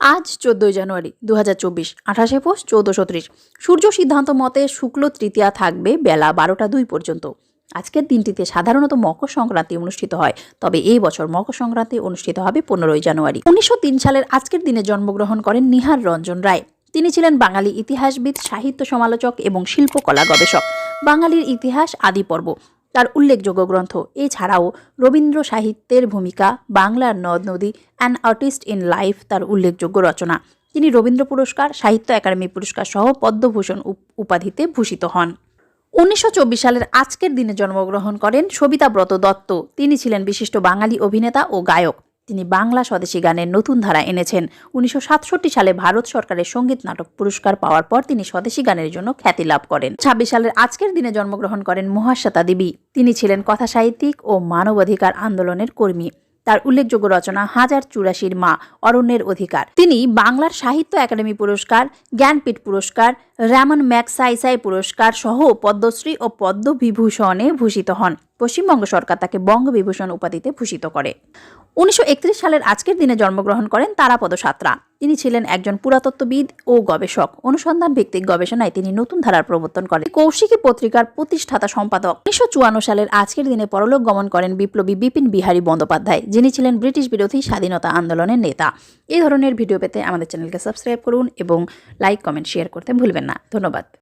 আজ চোদ্দই জানুয়ারি দু হাজার চব্বিশ, আঠাশে পোষ চৌদ্দশো ত্রিশ। সূর্য সিদ্ধান্ত মতে শুক্ল তৃতীয়া থাকবে বেলা বারোটা দুই পর্যন্ত। আজকের দিনটিতে সাধারণত মকর সংক্রান্তি অনুষ্ঠিত হয়, তবে এই বছর মকর সংক্রান্তি অনুষ্ঠিত হবে পনেরোই জানুয়ারি। উনিশশো তিন সালের আজকের দিনে জন্মগ্রহণ করেন নিহার রঞ্জন রায়। তিনি ছিলেন বাঙালি ইতিহাসবিদ, সাহিত্য সমালোচক এবং শিল্পকলা গবেষক। বাঙালির ইতিহাস আদি পর্ব তার উল্লেখযোগ্য গ্রন্থ। এছাড়াও রবীন্দ্র সাহিত্যের ভূমিকা, বাংলার নদ নদী অ্যান আর্টিস্ট ইন লাইফ তার উল্লেখযোগ্য রচনা। তিনি রবীন্দ্র পুরস্কার, সাহিত্য একাডেমি পুরস্কার সহ পদ্মভূষণ উপ- উপাধিতে ভূষিত হন। উনিশশো চব্বিশ সালের আজকের দিনে জন্মগ্রহণ করেন সবিতা ব্রত দত্ত। তিনি ছিলেন বিশিষ্ট বাঙালি অভিনেতা ও গায়ক। তিনি বাংলা স্বদেশী গানের নতুন ধারা এনেছেন। উনিশশো সাতষট্টি সালে ভারত সরকারের সংগীত নাটক পুরস্কার পাওয়ার পর তিনি স্বদেশী গানের জন্য খ্যাতি লাভ করেন। ছাব্বিশ সালের আজকের দিনে জন্মগ্রহণ করেন মহাশ্বেতা দেবী। তিনি ছিলেন কথা সাহিত্যিক ও মানবাধিকার আন্দোলনের কর্মী। তার উল্লেখযোগ্য রচনা হাজার চুরাশির মা, অরণ্যের অধিকার। তিনি বাংলার সাহিত্য একাডেমি পুরস্কার, জ্ঞানপীঠ পুরস্কার, র্যামন ম্যাকসাইসাই পুরস্কার সহ পদ্মশ্রী ও পদ্মবিভূষণে ভূষিত হন। পশ্চিমবঙ্গ সরকার তাকে বঙ্গবিভূষণ উপাধিতে ভূষিত করে। উনিশশো একত্রিশ সালের আজকের দিনে জন্মগ্রহণ করেন তারাপদ সাঁতরা। তিনি ছিলেন একজন পুরাতত্ত্ববিদ ও গবেষক। অনুসন্ধান ভিত্তিক গবেষণায় তিনি নতুন ধারার প্রবর্তন করেন। কৌশিকী পত্রিকার প্রতিষ্ঠাতা সম্পাদক। উনিশশো চুয়ান্ন সালের আজকের দিনে পরলোক গমন করেন বিপ্লবী বিপিন বিহারী বন্দ্যোপাধ্যায়, যিনি ছিলেন ব্রিটিশ বিরোধী স্বাধীনতা আন্দোলনের নেতা। এই ধরনের ভিডিও পেতে আমাদের চ্যানেলকে সাবস্ক্রাইব করুন এবং লাইক, কমেন্ট, শেয়ার করতে ভুলবেন না। ধন্যবাদ।